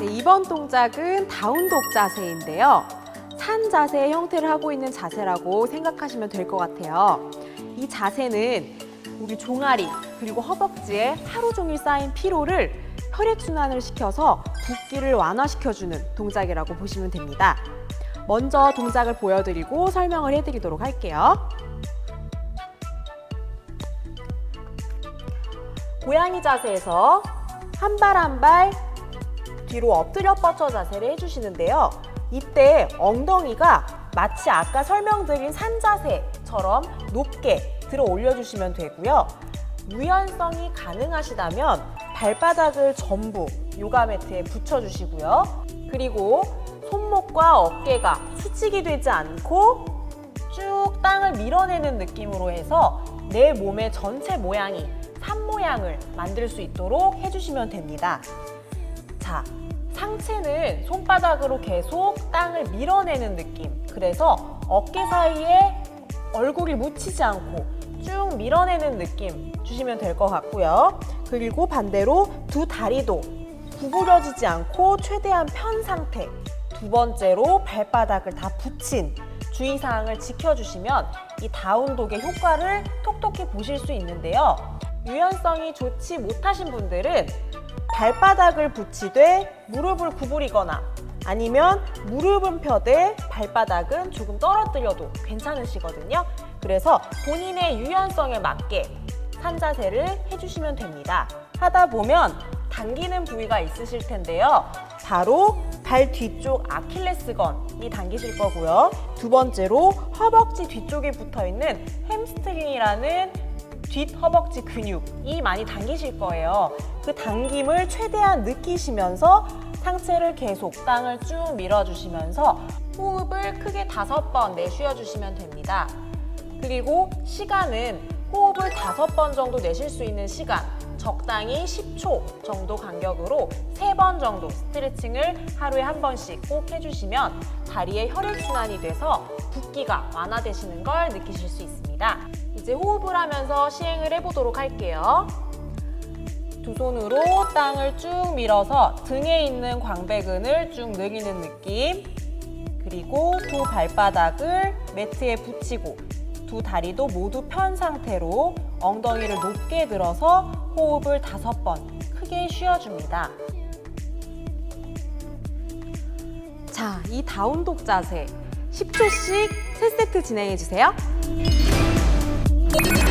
네, 이번 동작은 다운독 자세인데요. 산 자세의 형태를 하고 있는 자세라고 생각하시면 될 것 같아요. 이 자세는 우리 종아리 그리고 허벅지에 하루 종일 쌓인 피로를 혈액순환을 시켜서 붓기를 완화시켜주는 동작이라고 보시면 됩니다. 먼저 동작을 보여드리고 설명을 해드리도록 할게요. 고양이 자세에서 한 발 한발 뒤로 엎드려 뻗쳐 자세를 해주시는데요. 이때 엉덩이가 마치 아까 설명드린 산 자세처럼 높게 들어 올려주시면 되고요. 유연성이 가능하시다면 발바닥을 전부 요가 매트에 붙여주시고요. 그리고 손목과 어깨가 수직이 되지 않고 쭉 땅을 밀어내는 느낌으로 해서 내 몸의 전체 모양이 산 모양을 만들 수 있도록 해주시면 됩니다. 자, 상체는 손바닥으로 계속 땅을 밀어내는 느낌. 그래서 어깨 사이에 얼굴이 묻히지 않고 쭉 밀어내는 느낌 주시면 될 것 같고요. 그리고 반대로 두 다리도 구부려지지 않고 최대한 편 상태. 두 번째로 발바닥을 다 붙인 주의사항을 지켜주시면 이 다운독의 효과를 톡톡히 보실 수 있는데요. 유연성이 좋지 못하신 분들은 발바닥을 붙이되 무릎을 구부리거나 아니면 무릎은 펴되 발바닥은 조금 떨어뜨려도 괜찮으시거든요. 그래서 본인의 유연성에 맞게 산 자세를 해주시면 됩니다. 하다 보면 당기는 부위가 있으실 텐데요. 바로 발 뒤쪽 아킬레스건이 당기실 거고요. 두 번째로 허벅지 뒤쪽에 붙어 있는 햄스트링이라는 뒷 허벅지 근육이 많이 당기실 거예요. 그 당김을 최대한 느끼시면서 상체를 계속 땅을 쭉 밀어주시면서 호흡을 크게 다섯 번 내쉬어 주시면 됩니다. 그리고 시간은 호흡을 다섯 번 정도 내쉴 수 있는 시간, 적당히 10초 정도 간격으로 세 번 정도 스트레칭을 하루에 한 번씩 꼭 해주시면 다리의 혈액순환이 돼서 붓기가 완화되시는 걸 느끼실 수 있습니다. 이제 호흡을 하면서 시행을 해보도록 할게요. 두 손으로 땅을 쭉 밀어서 등에 있는 광배근을 쭉 늘리는 느낌. 그리고 두 발바닥을 매트에 붙이고 두 다리도 모두 편 상태로 엉덩이를 높게 들어서 호흡을 다섯 번 크게 쉬어줍니다. 자, 이 다운독 자세 10초씩 3세트 진행해 주세요. Thank you.